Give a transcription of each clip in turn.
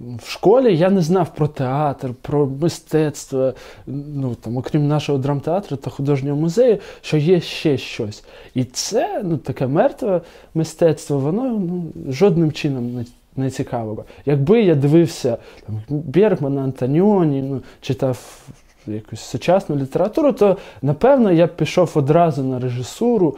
в школі я не знав про театр, про мистецтво, ну там, окрім нашого драмтеатру та художнього музею, що є ще щось. І це ну, таке мертве мистецтво, воно ну, жодним чином не. Не цікавого. Якби я дивився там, Бергмана, Антоніоні, ну, читав якусь сучасну літературу, то напевно я б пішов одразу на режисуру,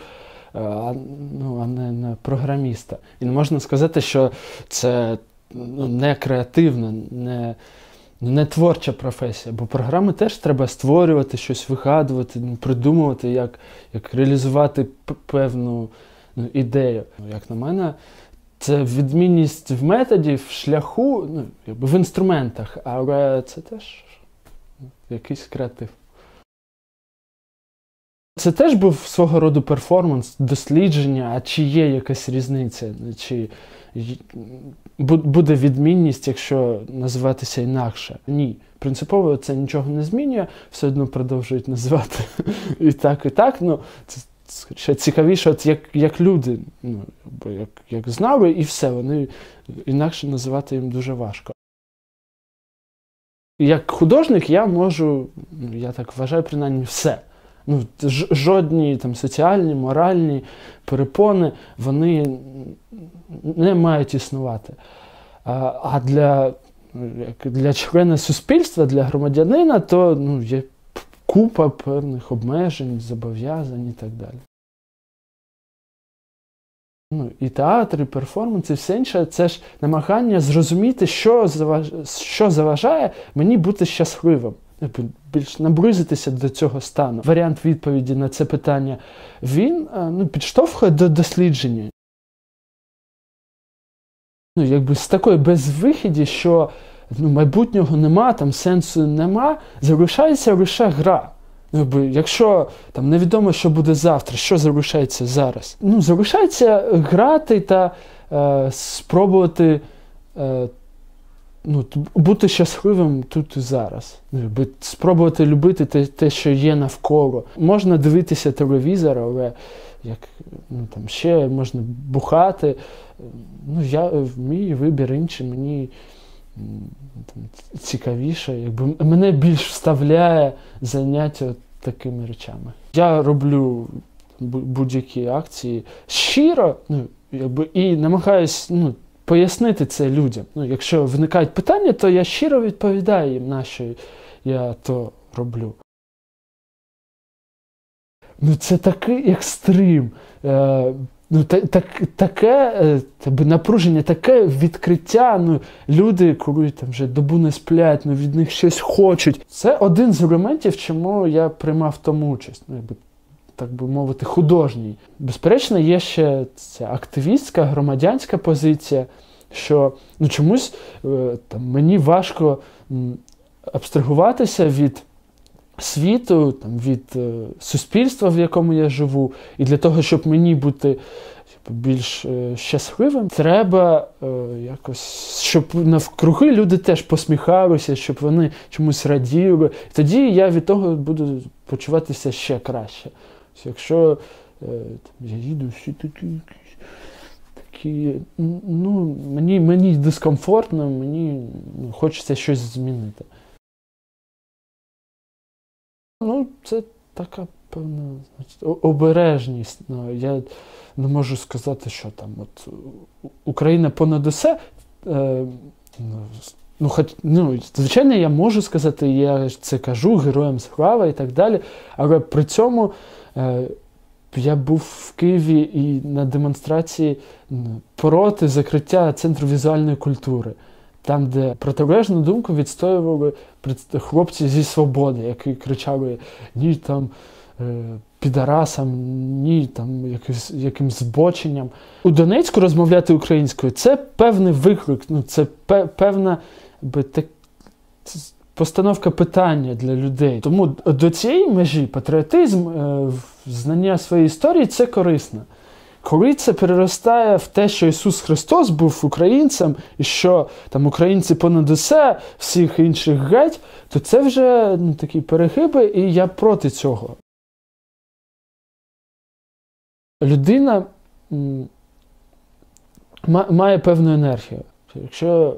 а, ну, а не на програміста. І не можна сказати, що це не креативна, не не творча професія, бо програми теж треба створювати, щось вигадувати, ну, придумувати, як як реалізувати певну ну, ідею. Як на мене, це відмінність в методі, в шляху, ну, в інструментах, але це теж якийсь креатив. Це теж був свого роду перформанс, дослідження, а чи є якась різниця, чи буде відмінність, якщо називатися інакше. Ні. Принципово це нічого не змінює, все одно продовжують називати і так, і так. Ну, це ще цікавіше, от як як люди, ну, як як знали, і все, вони інакше називати їм дуже важко. Як художник я можу, ну, я так вважаю, принаймні все. Ну, Жодні там соціальні, моральні перепони вони не мають існувати. А для для члена суспільства, для громадянина, то ну, є купа певних обмежень, зобов'язань і так далі. Ну, І театр, і перформанс, і все інше це ж намагання зрозуміти, що заважає, що заважає мені бути щасливим більш наблизитися до цього стану. Варіант відповіді на це питання він е, ну, підштовхує до дослідження. Ну, якби з такої безвихіді, що ну, майбутнього нема, там сенсу нема, залишається лише гра. Ну, якби, Якщо там невідомо, що буде завтра, що залишається зараз? Ну, Залишається грати та е, спробувати е, ну, бути щасливим тут і зараз. Ну, спробувати любити те, те, що є навколо. Можна дивитися телевізор, але як ну, там, ще можна бухати. Ну, я, Мій вибір інший, мені там, цікавіше, якби мене більш вставляє заняття такими речами. Я роблю будь-які акції щиро, ну, якби, і намагаюсь. ну, пояснити це людям. Ну, Якщо виникають питання, то я щиро відповідаю їм, на що я то роблю. Ну, Це такий екстрим. Е, ну, так, так, Таке е, напруження, таке відкриття. Ну, Люди, коли там вже добу не сплять, ну, від них щось хочуть. Це один з елементів, чому я приймав тому участь. Ну, якби, так би мовити, художній. Безперечно, є ще ця активістська, громадянська позиція, що ну, чомусь е, там, мені важко абстрагуватися від світу, там, від е, суспільства, в якому я живу. І для того, щоб мені бути більш е, щасливим, треба якось, щоб навкруги люди теж посміхалися, щоб вони чомусь раділи. Тоді я від того буду почуватися ще краще. Якщо е, я їду всі такі, такі ну, мені мені дискомфортно, мені ну, хочеться щось змінити. Ну, це така певна значить, обережність. Ну, Я не можу сказати, що там от Україна понад усе. Е, Ну, хоч, ну, Звичайно, я можу сказати, я це кажу героям слава і так далі, але при цьому Е, я був в Києві і на демонстрації проти закриття центру візуальної культури, там, де протилежну думку відстоювали хлопці зі свободи, які кричали ні там е, підарасам, ні там якимсь, якимсь збоченням. У Донецьку розмовляти українською це певний виклик, ну це певна би, так, постановка питання для людей. Тому до цієї межі патріотизм, е, знання своєї історії це корисно. Коли це переростає в те, що Ісус Христос був українцем, і що там українці понад усе, всіх інших геть, то це вже ну, такі перегиби, і я проти цього. Людина має певну енергію. Якщо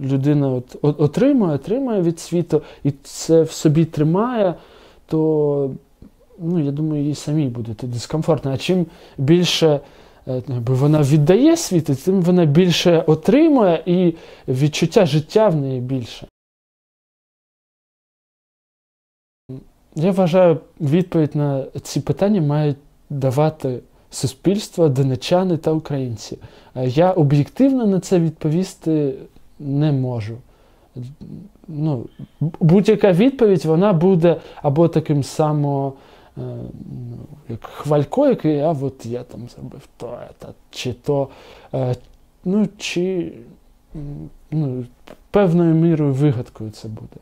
людина от, отримує, отримує від світу і це в собі тримає, то ну, я думаю, їй самій буде дискомфортно. А чим більше е, вона віддає світу, тим вона більше отримує і відчуття життя в неї більше. Я вважаю, відповідь на ці питання мають давати суспільство, донечани та українці. Я об'єктивно на це відповісти не можу. Ну, Будь-яка відповідь вона буде або таким само, е, як хвалько, який а от я там зробив то, та, чи то, е, ну, чи ну, певною мірою вигадкою це буде.